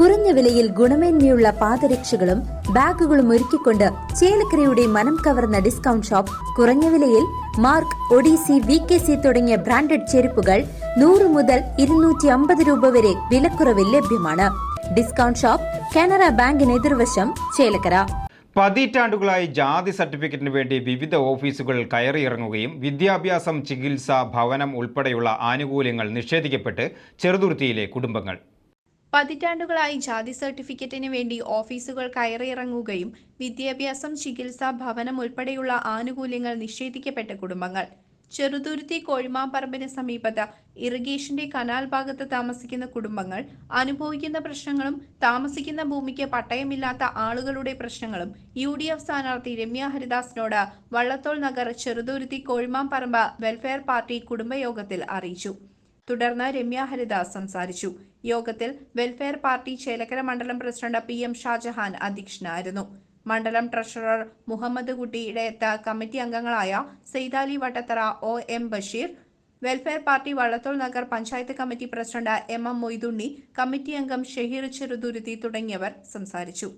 കുറഞ്ഞ വിലയിൽ ഗുണമേന്മയുള്ള പാദരക്ഷകളും ബാഗുകളും ഒരുക്കിക്കൊണ്ട് ചേലക്കരയുടെ മനം കവർന്ന ഡിസ്കൗണ്ട് ഷോപ്പ് കുറഞ്ഞ വിലയിൽ Mark Odyssey V K C തുടങ്ങിയ ബ്രാൻഡഡ് ചെരുപ്പുകൾ നൂറ് മുതൽ ഇരുന്നൂറ്റി അമ്പത് രൂപ വരെ വിലക്കുറവിൽ ലഭ്യമാണ്. ഡിസ്കൗണ്ട് ഷോപ്പ് കാനറ ബാങ്കിന് എതിർവശം ചേലക്കര. പതിറ്റാണ്ടുകളായി ജാതി സർട്ടിഫിക്കറ്റിന് വേണ്ടി വിവിധ ഓഫീസുകൾ കയറിയിറങ്ങുകയും വിദ്യാഭ്യാസം ചികിത്സ ഭവനം ഉൾപ്പെടെയുള്ള ആനുകൂല്യങ്ങൾ നിഷേധിക്കപ്പെട്ട് ചെറുതുരുത്തിയിലെ കുടുംബങ്ങൾ. പതിറ്റാണ്ടുകളായി ജാതി സർട്ടിഫിക്കറ്റിന് വേണ്ടി ഓഫീസുകൾ കയറിയിറങ്ങുകയും വിദ്യാഭ്യാസം ചികിത്സ ഭവനം ഉൾപ്പെടെയുള്ള ആനുകൂല്യങ്ങൾ നിഷേധിക്കപ്പെട്ട കുടുംബങ്ങൾ. ചെറുതുരുത്തി കോഴിമാമ്പറമ്പിന് സമീപത്ത് ഇറിഗേഷന്റെ കനാൽ ഭാഗത്ത് താമസിക്കുന്ന കുടുംബങ്ങൾ അനുഭവിക്കുന്ന പ്രശ്നങ്ങളും താമസിക്കുന്ന ഭൂമിക്ക് പട്ടയമില്ലാത്ത ആളുകളുടെ പ്രശ്നങ്ങളും യു ഡി എഫ് സ്ഥാനാർത്ഥി രമ്യ ഹരിദാസിനോട് വള്ളത്തോൾ നഗർ ചെറുതുരുത്തി കോഴിമാമ്പറമ്പ് വെൽഫെയർ പാർട്ടി കുടുംബയോഗത്തിൽ അറിയിച്ചു. തുടർന്ന് രമ്യ ഹരിദാസ് സംസാരിച്ചു. യോഗത്തിൽ വെൽഫെയർ പാർട്ടി ചേലക്കര മണ്ഡലം പ്രസിഡന്റ് പി എം ഷാജഹാൻ അധ്യക്ഷനായിരുന്നു. മണ്ഡലം ട്രഷറർ മുഹമ്മദ് കുട്ടിയുടെ കമ്മിറ്റി അംഗങ്ങളായ Saithali Vattathara O M Basheer welfare party Vallathol Nagar panchayat committee president M M Moidunni committee അംഗം ഷഹീർ ചെറുതുരുത്തി തുടങ്ങിയവർ സംസാരിച്ചു.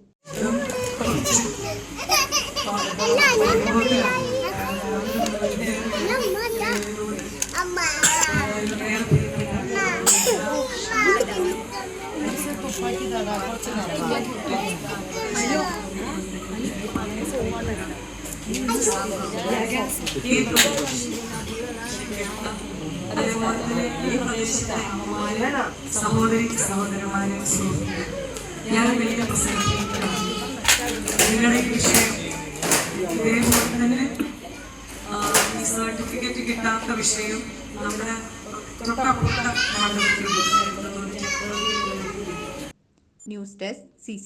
അതേപോലെ ഈ പ്രദേശത്തെ അമ്മമാരെ സഹോദരി സഹോദരന്മാരെ ഞാൻ വലിയ പ്രസംഗിക്കുകയാണ് നിങ്ങളുടെ ഈ വിഷയം ഇതേപോലെ തന്നെ ഈ സർട്ടിഫിക്കറ്റ് കിട്ടാത്ത വിഷയം നമ്മുടെ തൊട്ടപ്പുറത്തെ മണ്ഡലത്തിൽ ന്യൂസ് ഡെസ്ക് സി